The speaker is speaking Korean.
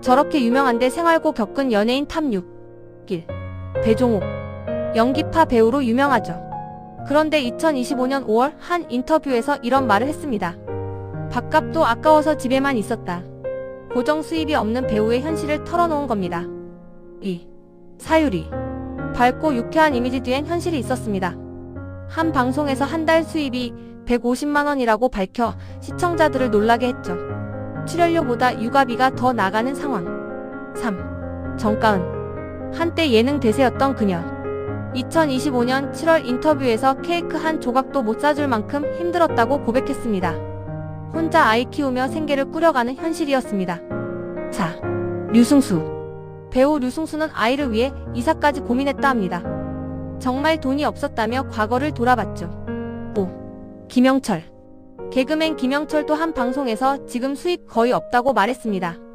저렇게 유명한데 생활고 겪은 연예인 탑 6 길 배종욱 연기파 배우로 유명하죠. 그런데 2025년 5월 한 인터뷰에서 이런 말을 했습니다. 밥값도 아까워서 집에만 있었다. 고정 수입이 없는 배우의 현실을 털어놓은 겁니다. 2. 사유리 밝고 유쾌한 이미지 뒤엔 현실이 있었습니다. 한 방송에서 한 달 수입이 150만 원이라고 밝혀 시청자들을 놀라게 했죠. 출연료보다 육아비가 더 나가는 상황. 3. 정가은. 한때 예능 대세였던 그녀. 2025년 7월 인터뷰에서 케이크 한 조각도 못 사줄 만큼 힘들었다고 고백했습니다. 혼자 아이 키우며 생계를 꾸려가는 현실이었습니다. 4. 류승수. 배우 류승수는 아이를 위해 이사까지 고민했다 합니다. 정말 돈이 없었다며 과거를 돌아봤죠. 5. 김영철. 개그맨 김영철도 한 방송에서 지금 수입 거의 없다고 말했습니다.